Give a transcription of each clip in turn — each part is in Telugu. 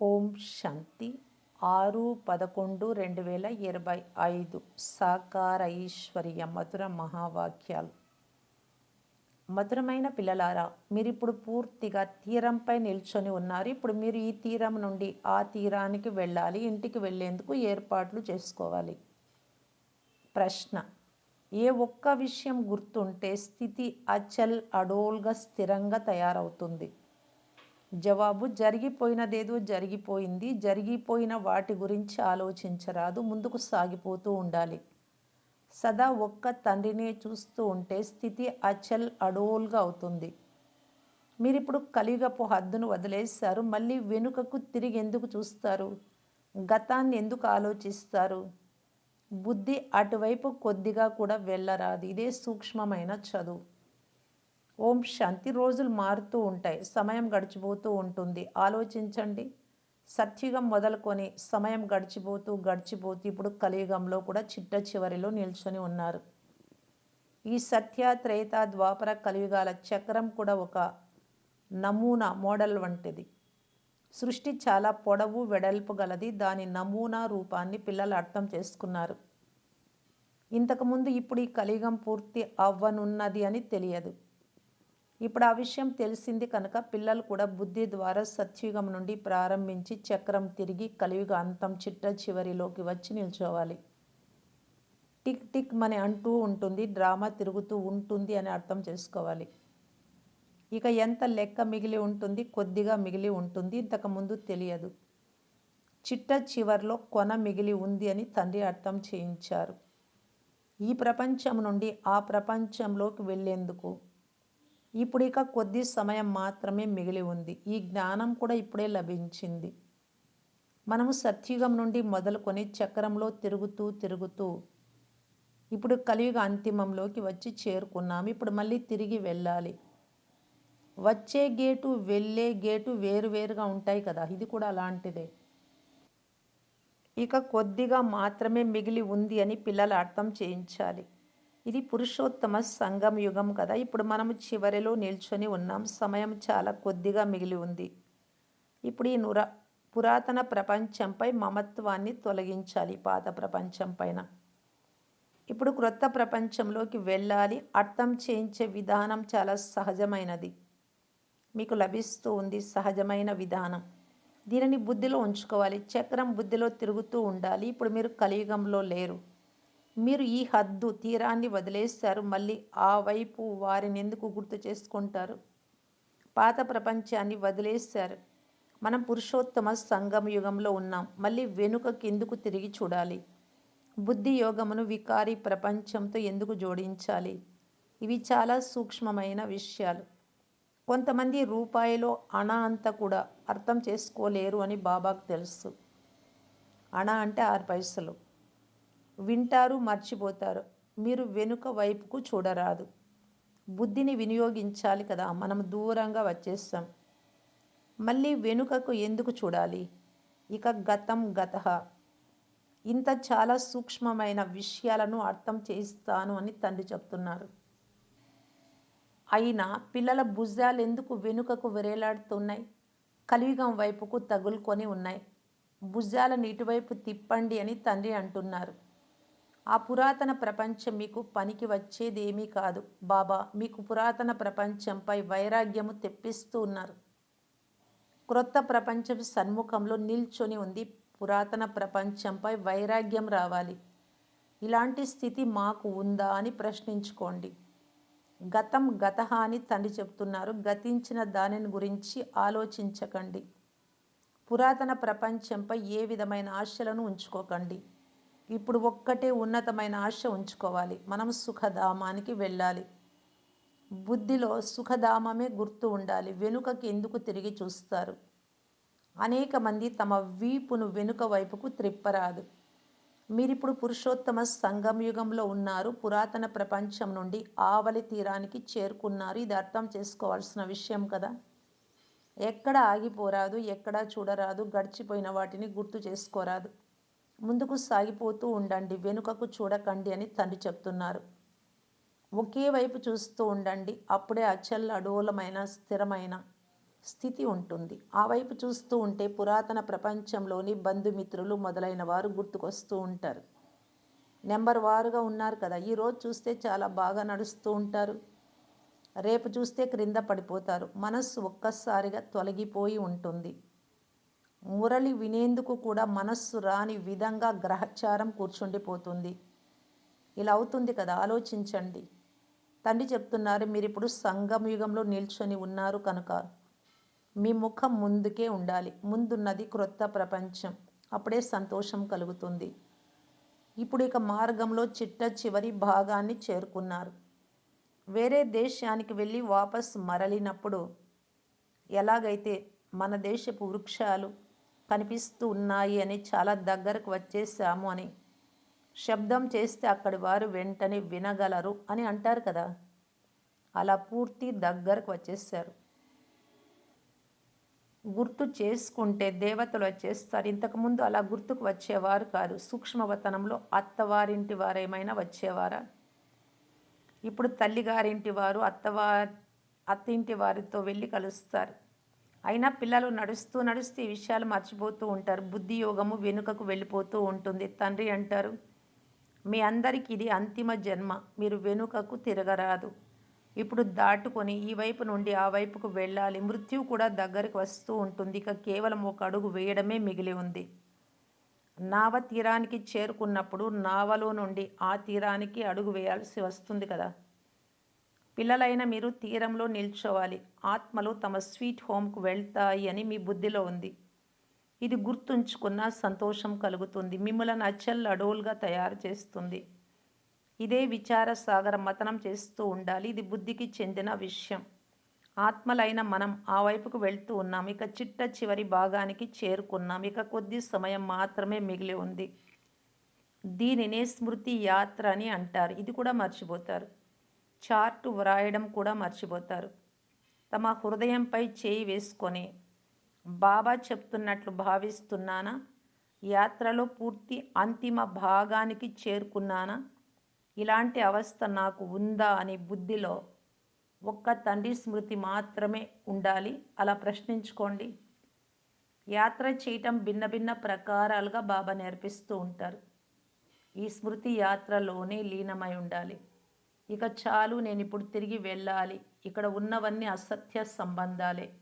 ఓం శాంతి. ఆరు పదకొండు రెండు వేల ఇరవై ఐదు సాకార ఐశ్వర్య మధుర మహావాక్యాలు. మధురమైన పిల్లలారా మీరు ఇప్పుడు పూర్తిగా తీరంపై నిల్చొని ఉన్నారు. ఇప్పుడు మీరు ఈ తీరం నుండి ఆ తీరానికి వెళ్ళాలి. ఇంటికి వెళ్ళేందుకు ఏర్పాట్లు చేసుకోవాలి. ప్రశ్న ఏ ఒక్క విషయం గుర్తుంటే స్థితి అచల్ అడోల్గా స్థిరంగా తయారవుతుంది? జవాబు జరిగిపోయినదేదో జరిగిపోయింది. జరిగిపోయిన వాటి గురించి ఆలోచించరాదు. ముందుకు సాగిపోతూ ఉండాలి. సదా ఒక్క తండ్రినే చూస్తూ ఉంటే స్థితి అచల్ అడోల్గా అవుతుంది. మీరు ఇప్పుడు కలియుగపు హద్దును వదిలేశారు. మళ్ళీ వెనుకకు తిరిగి ఎందుకు చూస్తారు? గతాన్ని ఎందుకు ఆలోచిస్తారు? బుద్ధి అటువైపు కొద్దిగా కూడా వెళ్ళరాదు. ఇదే సూక్ష్మమైన చదువు. ఓం శాంతి రోజులు మారుతూ ఉంటాయి. సమయం గడిచిపోతూ ఉంటుంది. ఆలోచించండి. సత్యుగం మొదలుకొని సమయం గడిచిపోతూ గడిచిపోతూ ఇప్పుడు కలియుగంలో కూడా చిట్ట చివరిలో నిల్చొని ఉన్నారు. ఈ సత్య త్రేత ద్వాపర కలియుగాల చక్రం కూడా ఒక నమూనా మోడల్ వంటిది. సృష్టి చాలా పొడవు వెడల్పు గలది. దాని నమూనా రూపాన్ని పిల్లలు అర్థం చేసుకున్నారు. ఇంతకుముందు ఇప్పుడు ఈ కలియుగం పూర్తి అవ్వనున్నది అని తెలియదు. ఇప్పుడు ఆ విషయం తెలిసింది కనుక పిల్లలు కూడా బుద్ధి ద్వారా సత్యుగం నుండి ప్రారంభించి చక్రం తిరిగి కలియుగ అంతం చిట్ట చివరిలోకి వచ్చి నిల్చోవాలి. టిక్ టిక్ మని అంటూ ఉంటుంది డ్రామా తిరుగుతూ ఉంటుంది అని అర్థం చేసుకోవాలి. ఇక ఎంత లెక్క మిగిలి ఉంటుంది కొద్దిగా మిగిలి ఉంటుంది ఇంతకుముందు తెలియదు. చిట్ట చివరిలో కొన మిగిలి ఉంది అని తండ్రి అర్థం చేయించారు. ఈ ప్రపంచం నుండి ఆ ప్రపంచంలోకి వెళ్ళేందుకు ఇప్పుడు ఇక కొద్ది సమయం మాత్రమే మిగిలి ఉంది. ఈ జ్ఞానం కూడా ఇప్పుడే లభించింది. మనము సత్యుగం నుండి మొదలుకొని చక్రంలో తిరుగుతూ తిరుగుతూ ఇప్పుడు కలియుగ అంతిమంలోకి వచ్చి చేరుకున్నాము. ఇప్పుడు మళ్ళీ తిరిగి వెళ్ళాలి. వచ్చే గేటు వెళ్ళే గేటు వేరువేరుగా ఉంటాయి కదా. ఇది కూడా అలాంటిదే. ఇక కొద్దిగా మాత్రమే మిగిలి ఉంది అని పిల్లలు అర్థం చేయించాలి. ఇది పురుషోత్తమ సంగం యుగం కదా. ఇప్పుడు మనము చివరిలో నిల్చొని ఉన్నాం. సమయం చాలా కొద్దిగా మిగిలి ఉంది. ఇప్పుడు ఈ నుర పురాతన ప్రపంచంపై మమత్వాన్ని తొలగించాలి పాత ప్రపంచం పైన. ఇప్పుడు క్రొత్త ప్రపంచంలోకి వెళ్ళాలి. అర్థం చేయించే విధానం చాలా సహజమైనది. మీకు లభిస్తూ ఉంది సహజమైన విధానం. దీనిని బుద్ధిలో ఉంచుకోవాలి. చక్రం బుద్ధిలో తిరుగుతూ ఉండాలి. ఇప్పుడు మీరు కలియుగంలో లేరు. మీరు ఈ హద్దు తీరాన్ని వదిలేస్తారు. మళ్ళీ ఆ వైపు వారిని ఎందుకు గుర్తు చేసుకుంటారు? పాత ప్రపంచాన్ని వదిలేశారు మనం పురుషోత్తమ సంగమ యుగంలో ఉన్నాం. మళ్ళీ వెనుకకి ఎందుకు తిరిగి చూడాలి? బుద్ధి యోగమును వికారి ప్రపంచంతో ఎందుకు జోడించాలి? ఇవి చాలా సూక్ష్మమైన విషయాలు. కొంతమంది రూపాయిలో అణ అంత కూడా అర్థం చేసుకోలేరు అని బాబాకు తెలుసు. అణ అంటే ఆరు పైసలు. వింటారు మర్చిపోతారు. మీరు వెనుక వైపుకు చూడరాదు. బుద్ధిని వినియోగించాలి కదా మనం దూరంగా వచ్చేస్తాం. మళ్ళీ వెనుకకు ఎందుకు చూడాలి? ఇక గతం గత. ఇంత చాలా సూక్ష్మమైన విషయాలను అర్థం చేయిస్తాను అని తండ్రి చెప్తున్నారు. అయినా పిల్లల భుజాలు ఎందుకు వెనుకకు వెరేలాడుతున్నాయి? కలియుగం వైపుకు తగులుకొని ఉన్నాయి. భుజాలను ఇటువైపు తిప్పండి అని తండ్రి అంటున్నారు. ఆ పురాతన ప్రపంచం మీకు పనికి వచ్చేదేమీ కాదు. బాబా మీకు పురాతన ప్రపంచంపై వైరాగ్యము తెప్పిస్తూ ఉన్నారు. క్రొత్త ప్రపంచం సన్ముఖంలో నిల్చొని ఉంది. పురాతన ప్రపంచంపై వైరాగ్యం రావాలి. ఇలాంటి స్థితి మాకు ఉందా అని ప్రశ్నించుకోండి. గతం గత అని తండ్రి చెప్తున్నారు. గతించిన దానిని గురించి ఆలోచించకండి. పురాతన ప్రపంచంపై ఏ విధమైన ఆశలను ఉంచుకోకండి. ఇప్పుడు ఒక్కటే ఉన్నతమైన ఆశ ఉంచుకోవాలి. మనం సుఖధామానికి వెళ్ళాలి. బుద్ధిలో సుఖధామమే గుర్తు ఉండాలి. వెనుకకి ఎందుకు తిరిగి చూస్తారు? అనేక మంది తమ వీపును వెనుక వైపుకు త్రిప్పరాదు. మీరిప్పుడు పురుషోత్తమ సంగం యుగంలో ఉన్నారు. పురాతన ప్రపంచం నుండి ఆవలి తీరానికి చేరుకున్నారు. ఇది అర్థం చేసుకోవాల్సిన విషయం కదా. ఎక్కడ ఆగిపోరాదు ఎక్కడ చూడరాదు గడిచిపోయిన వాటిని గుర్తు చేసుకోరాదు. ముందుకు సాగిపోతూ ఉండండి వెనుకకు చూడకండి అని తండ్రి చెప్తున్నారు. ఒకే వైపు చూస్తూ ఉండండి అప్పుడే అచల్ అడోలమైన స్థిరమైన స్థితి ఉంటుంది. ఆ వైపు చూస్తూ ఉంటే పురాతన ప్రపంచంలోని బంధుమిత్రులు మొదలైన వారు గుర్తుకొస్తూ ఉంటారు. నెంబర్ వారుగా ఉన్నారు కదా ఈరోజు చూస్తే చాలా బాగా నడుస్తూ ఉంటారు. రేపు చూస్తే క్రింద పడిపోతారు. మనస్సు ఒక్కసారిగా తొలగిపోయి ఉంటుంది. మురళి వినేందుకు కూడా మనస్సు రాని విధంగా గ్రహచారం కూర్చుండిపోతుంది ఇలా అవుతుంది కదా ఆలోచించండి. తండ్రి చెప్తున్నారు మీరు ఇప్పుడు సంగమయుగంలో నిల్చొని ఉన్నారు కనుక మీ ముఖం ముందుకే ఉండాలి. ముందున్నది క్రొత్త ప్రపంచం. అప్పుడే సంతోషం కలుగుతుంది. ఇప్పుడు ఇక మార్గంలో చిట్ట చివరి భాగాన్ని చేరుకున్నారు. వేరే దేశానికి వెళ్ళి వాపస్ మరలినప్పుడు ఎలాగైతే మన దేశపు వృక్షాలు కనిపిస్తూ ఉన్నాయి అని చాలా దగ్గరకు వచ్చేసాము అని. శబ్దం చేస్తే అక్కడి వారు వెంటనే వినగలరు అని అంటారు కదా. అలా పూర్తి దగ్గరకు వచ్చేసారు. గుర్తు చేసుకుంటే దేవతలు వచ్చేస్తారు. ఇంతకుముందు అలా గుర్తుకు వచ్చేవారు కాదు. సూక్ష్మవతనంలో అత్తవారింటి వారేమైనా వచ్చేవారా? ఇప్పుడు తల్లిగారింటి వారు అత్తవారి అత్తింటి వారితో వెళ్ళి కలుస్తారు. అయినా పిల్లలు నడుస్తూ నడుస్తూ ఈ విషయాలు మర్చిపోతూ ఉంటారు. బుద్ధి యోగము వెనుకకు వెళ్ళిపోతూ ఉంటుంది. తండ్రి అంటారు మీ అందరికీ ఇది అంతిమ జన్మ. మీరు వెనుకకు తిరగరాదు. ఇప్పుడు దాటుకొని ఈ వైపు నుండి ఆ వైపుకు వెళ్ళాలి. మృత్యువు కూడా దగ్గరికి వస్తూ ఉంటుంది. ఇక కేవలం ఒక అడుగు వేయడమే మిగిలి ఉంది. నావ తీరానికి చేరుకున్నప్పుడు నావలో నుండి ఆ తీరానికి అడుగు వేయాల్సి వస్తుంది కదా. పిల్లలైన మీరు తీరంలో నిల్చోవాలి. ఆత్మలు తమ స్వీట్ హోమ్కు వెళ్తాయి అని మీ బుద్ధిలో ఉంది. ఇది గుర్తుంచుకున్న సంతోషం కలుగుతుంది. మిమ్మల్ని అచ్చల్ అడోల్గా తయారు చేస్తుంది. ఇదే విచార సాగర మతనం చేస్తూ ఉండాలి. ఇది బుద్ధికి చెందిన విషయం. ఆత్మలైన మనం ఆ వైపుకు వెళ్తూ ఉన్నాం. ఇక చిట్ట చివరి భాగానికి చేరుకున్నాం. ఇక కొద్ది సమయం మాత్రమే మిగిలి ఉంది. దీనినే స్మృతి యాత్ర అని అంటారు. ఇది కూడా మర్చిపోతారు. చార్ట్ వ్రాయడం కూడా మర్చిపోతారు. తమ హృదయంపై చేయి వేసుకొని బాబా చెప్తున్నట్లు భావిస్తున్నానా? యాత్రలో పూర్తి అంతిమ భాగానికి చేరుకున్నానా? ఇలాంటి అవస్థ నాకు ఉందా? అని బుద్ధిలో ఒక్క తండ్రి స్మృతి మాత్రమే ఉండాలి. అలా ప్రశ్నించుకోండి. యాత్ర చేయటం భిన్న భిన్న ప్రకారాలుగా బాబా నేర్పిస్తూ ఉంటారు. ఈ స్మృతి యాత్రలోనే లీనమై ఉండాలి. ఇక చాలు నేను ఇప్పుడు తిరిగి వెళ్ళాలి. ఇక్కడ ఉన్నవన్నీ అసత్య సంబంధాలే.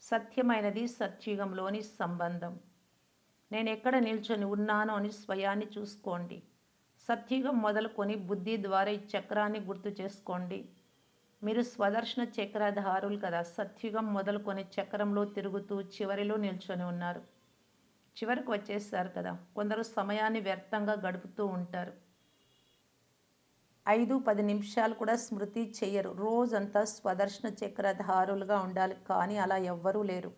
సత్యమైనది సత్యుగంలోని సంబంధం. నేను ఎక్కడ నిల్చొని ఉన్నానో అని స్వయాన్ని చూసుకోండి. సత్యుగం మొదలుకొని బుద్ధి ద్వారా ఈ చక్రాన్ని గుర్తు చేసుకోండి. మీరు స్వదర్శన చక్రధారులు కదా. సత్యుగం మొదలుకొని చక్రంలో తిరుగుతూ చివరిలో నిల్చొని ఉన్నారు. చివరికి వచ్చేసారు కదా. కొందరు సమయాన్ని వ్యర్థంగా గడుపుతూ ఉంటారు. ఐదు పది నిమిషాలు కూడా స్మృతి చెయ్యరు రోజంతా స్వదర్శన చక్రధారులుగా ఉండాలి. కానీ అలా ఎవ్వరూ లేరు.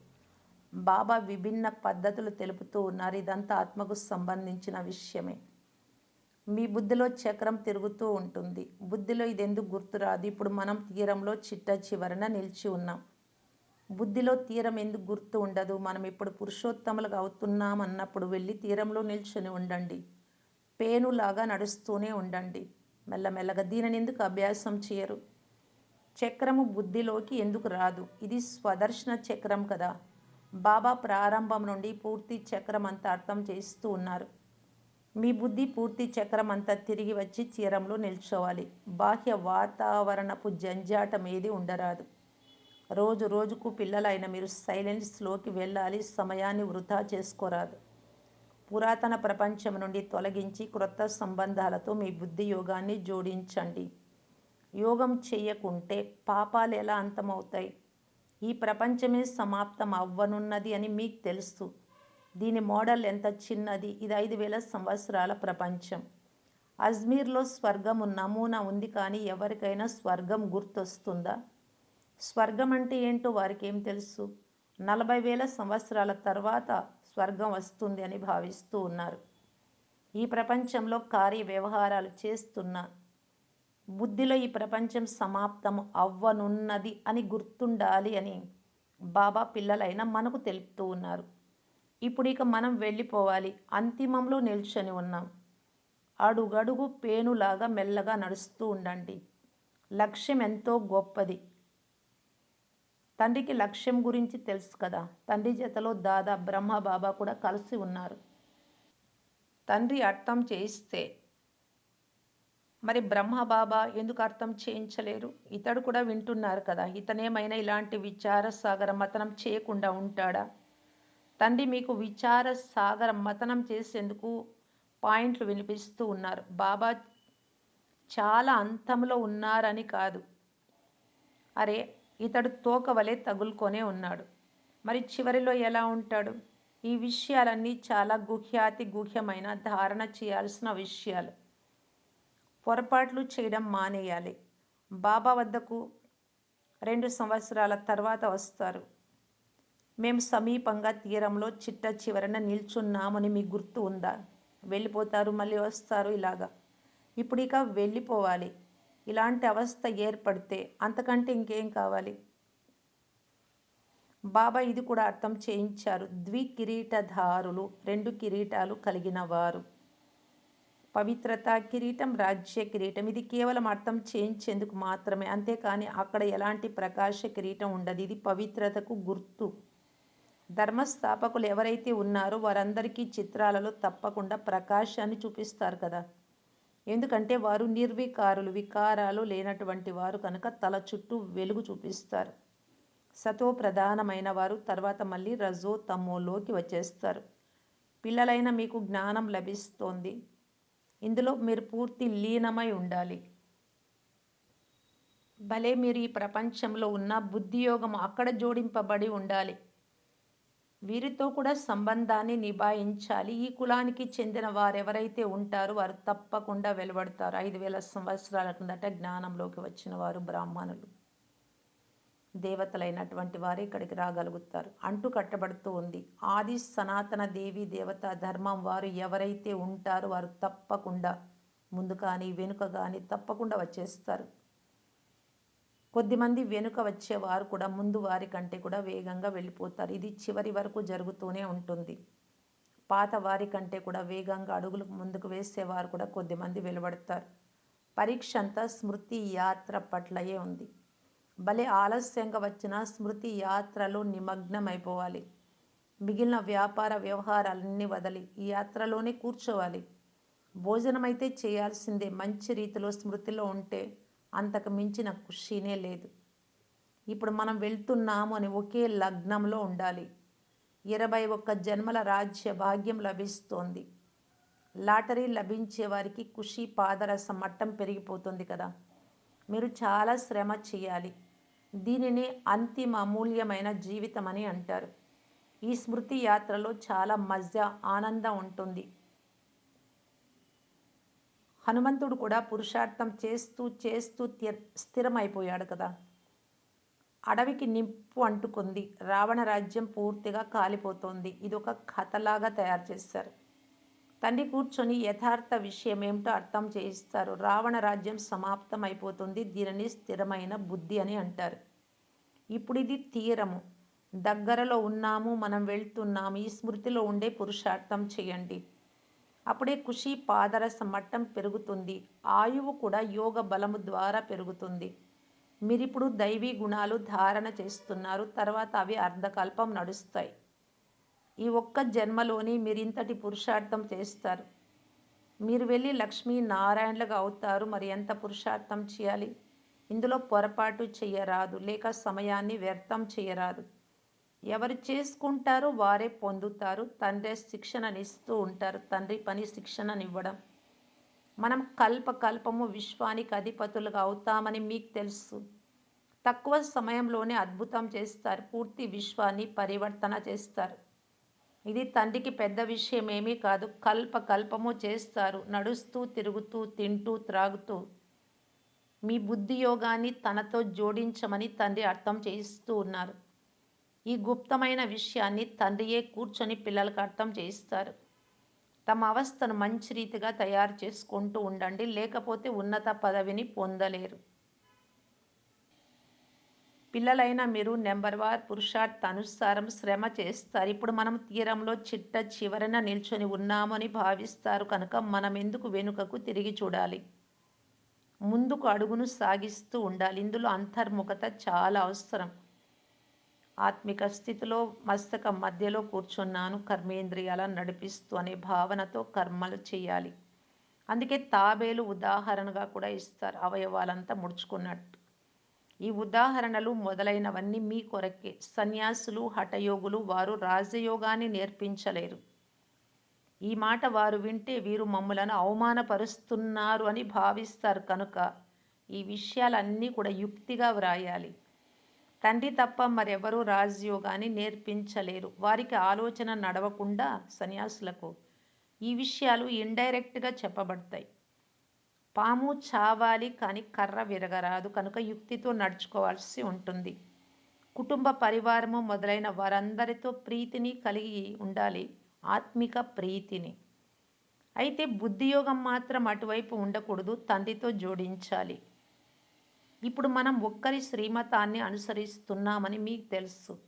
బాబా విభిన్న పద్ధతులు తెలుపుతూ ఉన్నారు. ఇదంతా ఆత్మకు సంబంధించిన విషయమే. మీ బుద్ధిలో చక్రం తిరుగుతూ ఉంటుంది. బుద్ధిలో ఇది ఎందుకు గుర్తురాదు ఇప్పుడు మనం తీరంలో చిట్ట చివరన నిలిచి ఉన్నాం. బుద్ధిలో తీరం ఎందుకు గుర్తు ఉండదు? మనం ఇప్పుడు పురుషోత్తములుగా అవుతున్నాం అన్నప్పుడు వెళ్ళి తీరంలో నిల్చొని ఉండండి. పేనులాగా నడుస్తూనే ఉండండి. మెల్లమెల్లగా దీనిని ఎందుకు అభ్యాసం చేయరు? చక్రము బుద్ధిలోకి ఎందుకు రాదు? ఇది స్వదర్శన చక్రం కదా. బాబా ప్రారంభం నుండి పూర్తి చక్రం అంతా అర్థం చేస్తూ ఉన్నారు. మీ బుద్ధి పూర్తి చక్రం అంతా తిరిగి వచ్చి తీరంలో నిల్చోవాలి. బాహ్య వాతావరణపు జంజాటం ఏది ఉండరాదు. రోజు రోజుకు పిల్లలైన మీరు సైలెన్స్లోకి వెళ్ళాలి సమయాన్ని వృధా చేసుకోరాదు. పురాతన ప్రపంచం నుండి తొలగించి క్రొత్త సంబంధాలతో మీ బుద్ధి యోగాన్ని జోడించండి. యోగం చేయకుంటే పాపాలు ఎలా అంతమవుతాయి? ఈ ప్రపంచమే సమాప్తం అవ్వనున్నది అని మీకు తెలుసు. దీని మోడల్ ఎంత చిన్నది? ఇది ఐదు వేల సంవత్సరాల ప్రపంచం. అజ్మీర్లో స్వర్గం నమూనా ఉంది కానీ ఎవరికైనా స్వర్గం గుర్తొస్తుందా? స్వర్గం అంటే ఏంటో వారికి ఏం తెలుసు? నలభై వేల సంవత్సరాల తర్వాత స్వర్గం వస్తుంది అని భావిస్తూ ఉన్నారు. ఈ ప్రపంచంలో కార్య వ్యవహారాలు చేస్తున్న బుద్ధిలో ఈ ప్రపంచం సమాప్తం అవ్వనున్నది అని గుర్తుండాలి అని బాబా పిల్లలైన మనకు తెలుపుతూ ఉన్నారు. ఇప్పుడు ఇక మనం వెళ్ళిపోవాలి. అంతిమంలో నిల్చొని ఉన్నాం. అడుగడుగు పేనులాగా మెల్లగా నడుస్తూ ఉండండి. లక్ష్యం ఎంతో గొప్పది. తండ్రికి లక్ష్యం గురించి తెలుసు కదా. తండ్రి జతలో దాదా బ్రహ్మ బాబా కూడా కలిసి ఉన్నారు. తండ్రి అర్థం చేయిస్తే మరి బ్రహ్మ బాబా ఎందుకు అర్థం చేయించలేరు? ఇతడు కూడా వింటున్నారు కదా. ఇతనేమైనా ఇలాంటి విచార సాగర మతనం చేయకుండా ఉంటాడా? తండ్రి మీకు విచార సాగర మతనం చేసేందుకు పాయింట్లు వినిపిస్తూ ఉన్నారు. బాబా చాలా అంతంలో ఉన్నారని కాదు. అరే ఇతడు తోక వలె తగులుకొనే ఉన్నాడు. మరి చివరిలో ఎలా ఉంటాడు? ఈ విషయాలన్నీ చాలా గుహ్యాతి గుహ్యమైన ధారణ చేయాల్సిన విషయాలు. పొరపాట్లు చేయడం మానేయాలి. బాబా వద్దకు రెండు సంవత్సరాల తర్వాత వస్తారు. మేము సమీపంగా తీరంలో చిట్ట చివరన నిల్చున్నామని మీకు గుర్తు ఉందా? వెళ్ళిపోతారు మళ్ళీ వస్తారు ఇలాగా. ఇప్పుడు ఇక వెళ్ళిపోవాలి. ఇలాంటి అవస్థ ఏర్పడితే అంతకంటే ఇంకేం కావాలి? బాబా ఇది కూడా అర్థం చేయించారు. ద్వికిరీటధారులు రెండు కిరీటాలు కలిగిన వారు. పవిత్రత కిరీటం రాజ్య కిరీటం ఇది కేవలం అర్థం చేయించేందుకు మాత్రమే. అంతేకాని అక్కడ ఎలాంటి ప్రకాశ కిరీటం ఉండదు. ఇది పవిత్రతకు గుర్తు. ధర్మస్థాపకులు ఎవరైతే ఉన్నారో వారందరికీ చిత్రాలలో తప్పకుండా ప్రకాశాన్ని చూపిస్తారు కదా. ఎందుకంటే వారు నిర్వికారులు వికారాలు లేనటువంటి వారు కనుక తల చుట్టూ వెలుగు చూపిస్తారు. సతో ప్రధానమైన వారు తర్వాత మళ్ళీ రజో తమోలోకి వచ్చేస్తారు. పిల్లలైన మీకు జ్ఞానం లభిస్తోంది. ఇందులో మీరు పూర్తి లీనమై ఉండాలి. భలే మీరు ఈ ప్రపంచంలో ఉన్న బుద్ధియోగం అక్కడ జోడింపబడి ఉండాలి. వీరితో కూడా సంబంధాన్ని నిభాయించాలి. ఈ కులానికి చెందిన వారు ఎవరైతే ఉంటారో వారు తప్పకుండా వెలువడతారు. ఐదు వేల సంవత్సరాల కిందట జ్ఞానంలోకి వచ్చిన వారు బ్రాహ్మణులు. దేవతలైనటువంటి వారు ఇక్కడికి రాగలుగుతారు. అంటూ కట్టబడుతూ ఉంది. ఆది సనాతన దేవి దేవత ధర్మం వారు ఎవరైతే ఉంటారో వారు తప్పకుండా ముందు కానీ వెనుక కానీ తప్పకుండా వచ్చేస్తారు. కొద్దిమంది వెనుక వచ్చేవారు కూడా ముందు వారి కంటే కూడా వేగంగా వెళ్ళిపోతారు. ఇది చివరి వరకు జరుగుతూనే ఉంటుంది. పాత వారి కంటే కూడా వేగంగా అడుగులు ముందుకు వేసేవారు కూడా కొద్దిమంది వెలువడతారు. పరీక్ష అంతా స్మృతి యాత్ర పట్లయే ఉంది. భలే ఆలస్యంగా వచ్చిన స్మృతి యాత్రలో నిమగ్నమైపోవాలి. మిగిలిన వ్యాపార వ్యవహారాలన్నీ వదలి ఈ యాత్రలోనే కూర్చోవాలి. భోజనం అయితే చేయాల్సిందే. మంచి రీతిలో స్మృతిలో ఉంటే అంతకు మించిన ఖుషీనే లేదు. ఇప్పుడు మనం వెళ్తున్నాము అని ఒకే లగ్నంలో ఉండాలి. ఇరవై ఒక్క జన్మల రాజ్య భాగ్యం లభిస్తోంది. లాటరీ లభించే వారికి ఖుషి పాదరస మట్టం పెరిగిపోతుంది కదా. మీరు చాలా శ్రమ చేయాలి. దీనిని అంతిమ అమూల్యమైన జీవితం అని అంటారు. ఈ స్మృతి యాత్రలో చాలా మజా ఆనందం ఉంటుంది. హనుమంతుడు కూడా పురుషార్థం చేస్తూ చేస్తూ స్థిరమైపోయాడు కదా. అడవికి నిప్పు అంటుకుంది. రావణ రాజ్యం పూర్తిగా కాలిపోతోంది. ఇది ఒక కథలాగా తయారు చేశారు తండ్రి కూర్చొని యథార్థ విషయం ఏమిటో అర్థం చేయిస్తారు. రావణ రాజ్యం సమాప్తం అయిపోతుంది దీనిని స్థిరమైన బుద్ధి అని అంటారు. ఇప్పుడు ఇది తీరము. దగ్గరలో ఉన్నాము మనం వెళ్తున్నాము. ఈ స్మృతిలో ఉండే పురుషార్థం చేయండి. అప్పుడే ఖుషి పాదరస మట్టం పెరుగుతుంది. ఆయువు కూడా యోగ బలము ద్వారా పెరుగుతుంది. మీరిప్పుడు దైవీ గుణాలు ధారణ చేస్తున్నారు. తర్వాత అవి అర్ధకల్పం నడుస్తాయి. ఈ ఒక్క జన్మలోని మీరింతటి పురుషార్థం చేస్తారు. మీరు వెళ్ళి లక్ష్మీ నారాయణలుగా అవుతారు. మరి ఎంత పురుషార్థం చేయాలి? ఇందులో పొరపాటు చేయరాదు. లేక సమయాన్ని వ్యర్థం చేయరాదు. ఎవరు చేసుకుంటారో వారే పొందుతారు. తండ్రి శిక్షణనిస్తూ ఉంటారు. తండ్రి పని శిక్షణనివ్వడం. మనం కల్పకల్పము విశ్వానికి అధిపతులుగా అవుతామని మీకు తెలుసు. తక్కువ సమయంలోనే అద్భుతం చేస్తారు. పూర్తి విశ్వాన్ని పరివర్తన చేస్తారు. ఇది తండ్రికి పెద్ద విషయం ఏమీ కాదు. కల్పకల్పము చేస్తారు. నడుస్తూ తిరుగుతూ తింటూ త్రాగుతూ. మీ బుద్ధి యోగాన్ని తనతో జోడించమని తండ్రి అర్థం చేయిస్తూ ఉన్నారు. ఈ గుప్తమైన విషయాన్ని తండ్రియే కూర్చొని పిల్లలకు అర్థం చేయిస్తారు. తమ అవస్థను మంచి రీతిగా తయారు చేసుకుంటూ ఉండండి లేకపోతే ఉన్నత పదవిని పొందలేరు. పిల్లలైన మీరు నెంబర్ వార్ పురుషార్థ అనుసారం శ్రమ చేస్తారు. ఇప్పుడు మనం తీరంలో చిట్ట చివరన నిల్చొని ఉన్నామని భావిస్తారు కనుక మనం ఎందుకు వెనుకకు తిరిగి చూడాలి? ముందుకు అడుగును సాగిస్తూ ఉండాలి. ఇందులో అంతర్ముఖత చాలా అవసరం. ఆత్మిక స్థితిలో మస్తకం మధ్యలో కూర్చున్నాను కర్మేంద్రియాల నడిపిస్తూ అనే భావనతో కర్మలు చేయాలి. అందుకే తాబేలు ఉదాహరణగా కూడా ఇస్తారు అవయవాలంతా ముడుచుకున్నట్టు. ఈ ఉదాహరణలు మొదలైనవన్నీ మీ కొరకే. సన్యాసులు హఠయోగులు వారు రాజయోగాన్ని నేర్పించలేరు. ఈ మాట వారు వింటే వీరు మమ్ములను అవమానపరుస్తున్నారు అని భావిస్తారు కనుక ఈ విషయాలన్నీ కూడా యుక్తిగా వ్రాయాలి. తండ్రి తప్ప మరెవరూ రాజయోగాన్ని నేర్పించలేరు. వారికి ఆలోచన నడవకుండా సన్యాసులకు ఈ విషయాలు ఇండైరెక్ట్గా చెప్పబడతాయి. పాము చావాలి కానీ కర్ర విరగరాదు. కనుక యుక్తితో నడుచుకోవాల్సి ఉంటుంది. కుటుంబ పరివారము మొదలైన వారందరితో ప్రీతిని కలిగి ఉండాలి. ఆత్మిక ప్రీతిని. అయితే బుద్ధియోగం మాత్రం అటువైపు ఉండకూడదు. తండ్రితో జోడించాలి. ఇప్పుడు మనం ఒక్కరి శ్రీమతాన్ని అనుసరిస్తున్నామని మీకు తెలుసు.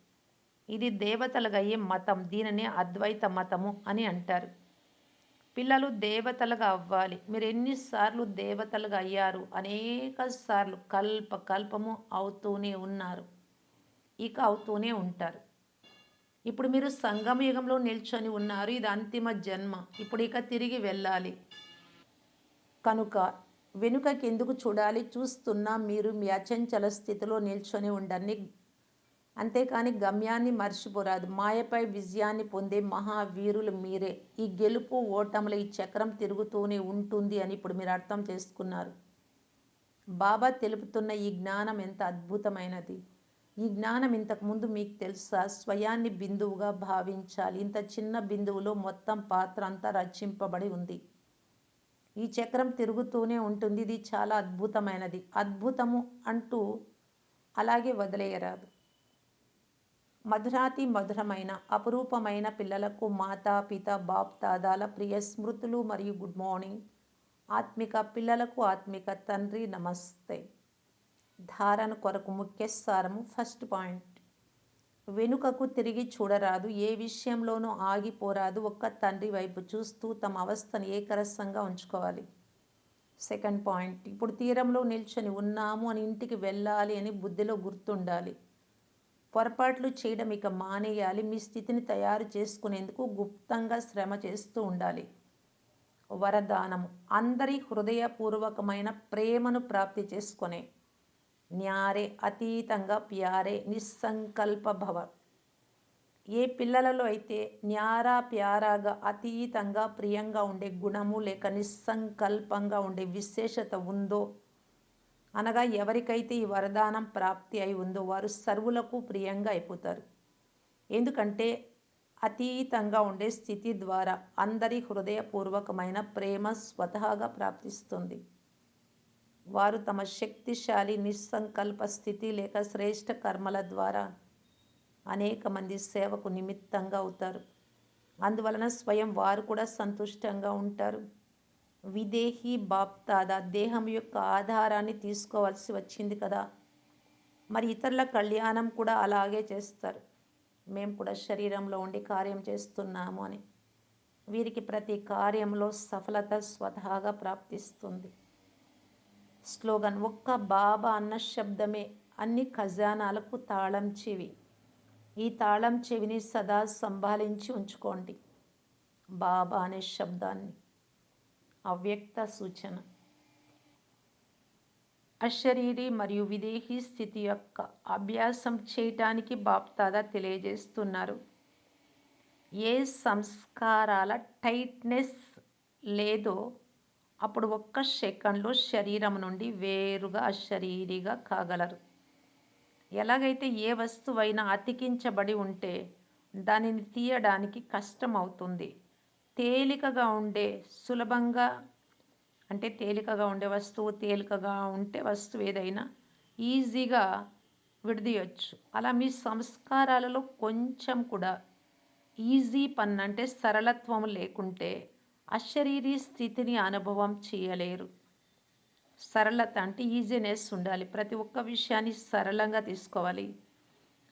ఇది దేవతలుగయ్యే మతం దీనినే అద్వైత మతము అని అంటారు. పిల్లలు దేవతలుగా అవ్వాలి. మీరు ఎన్నిసార్లు దేవతలుగా అయ్యారు? అనేక సార్లు కల్ప కల్పము అవుతూనే ఉన్నారు. ఇక అవుతూనే ఉంటారు. ఇప్పుడు మీరు సంగమ యుగంలో నిల్చొని ఉన్నారు. ఇది అంతిమ జన్మ. ఇప్పుడు ఇక తిరిగి వెళ్ళాలి. కనుక వెనుకకెందుకు చూడాలి? చూస్తున్నా మీరు మీ అచంచల స్థితిలో నిల్చొని ఉండండి. అంతేకాని గమ్యాన్ని మర్చిపోరాదు. మాయపై విజయాన్ని పొందే మహావీరులు మీరే. ఈ గెలుపు ఓటముల ఈ చక్రం తిరుగుతూనే ఉంటుంది అని ఇప్పుడు మీరు అర్థం చేసుకున్నారు. బాబా తెలుపుతున్న ఈ జ్ఞానం ఎంత అద్భుతమైనది. ఈ జ్ఞానం ఇంతకుముందు మీకు తెలుసా? స్వయాన్ని బిందువుగా భావించాలి. ఇంత చిన్న బిందువులో మొత్తం పాత్ర అంతా రచింపబడి ఉంది. ఈ చక్రం తిరుగుతూనే ఉంటుంది. ఇది చాలా అద్భుతమైనది. అద్భుతము అంటూ అలాగే వదిలేయరాదు. మధురాతి మధురమైన అపురూపమైన పిల్లలకు మాతా పిత బాప్ తాదాల ప్రియ స్మృతులు మరియు గుడ్ మార్నింగ్. ఆత్మిక పిల్లలకు ఆత్మిక తండ్రి నమస్తే. ధారణ కొరకు ముఖ్య సారము ఫస్ట్ పాయింట్. వెనుకకు తిరిగి చూడరాదు. ఏ విషయంలోనూ ఆగిపోరాదు. ఒక్క తండ్రి వైపు చూస్తూ తమ అవస్థను ఏకరసంగా ఉంచుకోవాలి. Second point. ఇప్పుడు తీరంలో నిల్చొని ఉన్నాము అని ఇంటికి వెళ్ళాలి అని బుద్ధిలో గుర్తుండాలి. పొరపాట్లు చేయడం ఇక మానేయాలి. మీ స్థితిని తయారు చేసుకునేందుకు గుప్తంగా శ్రమ చేస్తూ ఉండాలి. వరదానము. అందరి హృదయపూర్వకమైన ప్రేమను ప్రాప్తి చేసుకునే న్యారే అతీతంగా ప్యారే నిస్సంకల్ప భవ ఏ పిల్లలలో అయితే న్యారా ప్యారాగా అతీతంగా ప్రియంగా ఉండే గుణము లేక నిస్సంకల్పంగా ఉండే విశేషత ఉందో అనగా ఎవరికైతే ఈ వరదానం ప్రాప్తి అయి ఉందో వారు సర్వులకు ప్రియంగా అయిపోతారు. ఎందుకంటే అతీతంగా ఉండే స్థితి ద్వారా అందరి హృదయపూర్వకమైన ప్రేమ స్వతహాగా ప్రాప్తిస్తుంది. వారు తమ శక్తిశాలి నిస్సంకల్ప స్థితి లేక శ్రేష్ఠ కర్మల ద్వారా అనేక మంది సేవకు నిమిత్తంగా అవుతారు. అందువలన స్వయం వారు కూడా సంతుష్టంగా ఉంటారు. విదేహి బాప్తాదా దేహం యొక్క ఆధారాన్ని తీసుకోవాల్సి వచ్చింది కదా. మరి ఇతరుల కళ్యాణం కూడా అలాగే చేస్తారు. మేము కూడా శరీరంలో ఉండి కార్యం చేస్తున్నాము అని. వీరికి ప్రతి కార్యంలో సఫలత స్వతహాగా ప్రాప్తిస్తుంది. స్లోగన్ ఒక్క బాబా అన్న శబ్దమే. అన్ని ఖజానాలకు తాళం చెవి. ఈ తాళం చెవిని సదా సంభాళించి ఉంచుకోండి. బాబా అనే శబ్దాన్ని. అవ్యక్త సూచన. అశరీరి మరియు విదేహీ స్థితి యొక్క అభ్యాసం చేయటానికి బాప్తాదా తెలియజేస్తున్నారు. ఏ సంస్కారాల టైట్నెస్ లేదో అప్పుడు ఒక్క సెకండ్లో శరీరం నుండి వేరుగా అశరీరిగా కాగలరు. ఎలాగైతే ఏ వస్తువైనా అతికించబడి ఉంటే దానిని తీయడానికి కష్టం అవుతుంది తేలికగా ఉండే సులభంగా అంటే తేలికగా ఉండే వస్తువు తేలికగా ఉంటే వస్తువు ఏదైనా ఈజీగా విడదీయచ్చు. అలా మీ సంస్కారాలలో కొంచెం కూడా ఈజీ పని అంటే సరళత్వం లేకుంటే అశరీరీ స్థితిని అనుభవం చేయలేరు. సరళత అంటే ఈజీనెస్ ఉండాలి. ప్రతి ఒక్క విషయాన్ని సరళంగా తీసుకోవాలి.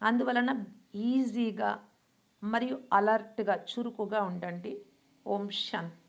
అందువలన ఈజీగా మరియు అలర్ట్గా చురుకుగా ఉండండి. ఓం శాంతి.